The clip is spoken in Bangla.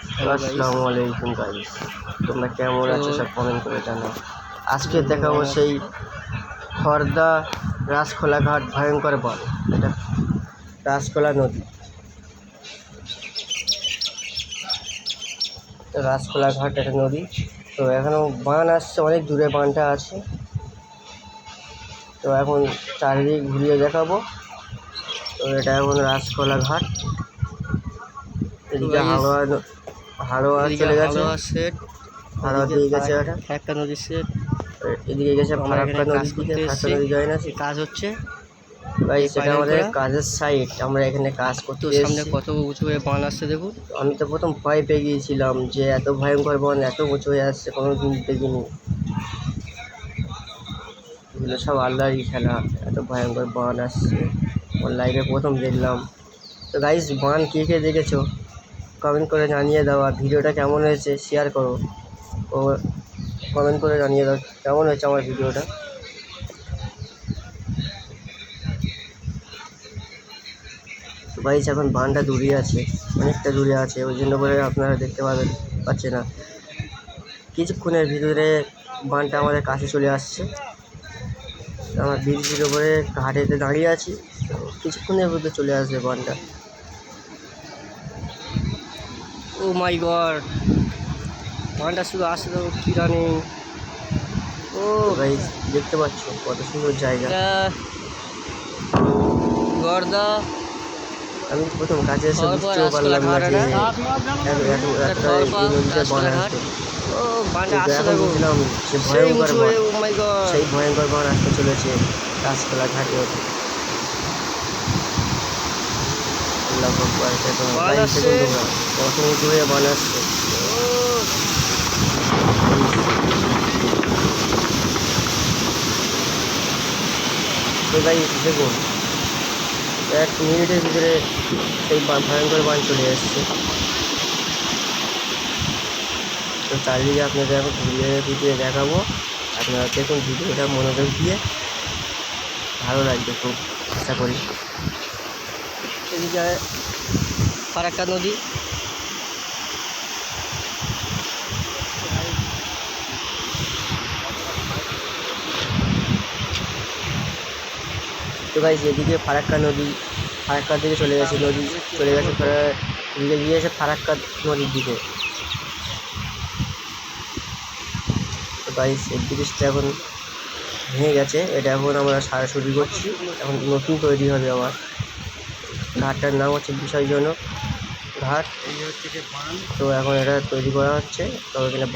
আসসালামু আলাইকুম গাইস তোমরা কেমন আছো সব কমেন্ট করে জানাও। আজকে দেখাবো সেই খর্দা রাসখোলা ঘাট ভয়ঙ্কর বল এটা রাসখোলা নদী। তো রাসখোলা ঘাট একটা নদী। তো এখনও বান আসছে অনেক দূরে বানটা আছে। তো এখন চারিদিক ঘুরিয়ে দেখাবো। তো এটা এখন রাসখোলা ঘাট। এদিকে হাওড়া চলে গেছে। সেট হাওড়া দিয়ে গেছে এটা। একটা নদী সেট এদিকে গেছে ফারাক্কা কাজ নদীর দিকে করতে ফারাক্কা নদী যায় না কাজ হচ্ছে? ভাই সেটা আমাদের কাজের সাইট আমরা এখানে কাজ করতে তো সামনে কত উঁচু হয়ে বান আসছে দেখুন। আমি তো প্রথম ভয় পেয়ে গিয়েছিলাম যে এত ভয়ঙ্কর বন এত উঁচু হয়ে আসছে কোনো দিন দেখিনি। এগুলো সব আল্লাহরই খেলা এত ভয়ঙ্কর বান আসছে। লাইফে প্রথম দেখলাম। তো গাইস বান কে কে দেখেছ? কমেন্ট করে জানিয়ে দাও আর ভিডিওটা কেমন হয়েছে শেয়ার করো। ও কমেন্ট করে জানিয়ে দাও কেমন হয়েছে আমার ভিডিওটা। তো গাইস, এখন বানটা দূরে আছে, অনেকটা দূরে আছে, ওই জন্য করে আপনারা দেখতে পাবেন, পাচ্ছে না। কিছুক্ষণের ভিতরে বানটা আমাদের কাছে চলে আসছে। আমার ব্রিজের উপরে ঘাটেতে দাঁড়িয়ে আছি কিছুক্ষণের মধ্যে চলে আসবে বানটা। ও মাই গড বানটা শুধু আসছে তো কি জানি। ও ভাই দেখতে পাচ্ছ কত সুন্দর জায়গা। গর্দা। আমি প্রথম কাজে এসে বুঝতেও পারলাম না যে একটা বান এখন বুঝলাম সে ভয়ঙ্কর গড সেই ভয়ঙ্কর বান আসতে চলেছে রাসখোলা ঘাটে আল্লাহ আকবার। দেখুন কত আসছে তো গাইস দেখুন এক মিনিটের ভিতরে সেই ভয়ঙ্কর বান চলে এসছে তো চারিদিকে আপনাদের এখন ঘুরিয়ে ঘুরিয়ে দেখাবো আপনারা দেখুন ভিডিওটা মনোযোগ দিয়ে ভালো লাগবে খুব আশা করি এদিকে ফারাক্কা নদী। তো গাইস এদিকে ফারাক্কা নদী ফারাক্কার দিকে চলে গেছে নদী, চলে গেছে ফের- গিয়ে গিয়েছে ফারাক্কা নদীর দিকে। তো এই ব্রিজটা এখন ভেঙে গেছে, এটা এখন আমরা সারাসরি করছি, এখন নতুন তৈরি হবে আবার। ঘাটটার নাম হচ্ছে বিসর্জনক ঘাট। তো এখন এটা তৈরি করা হচ্ছে। তো এখানে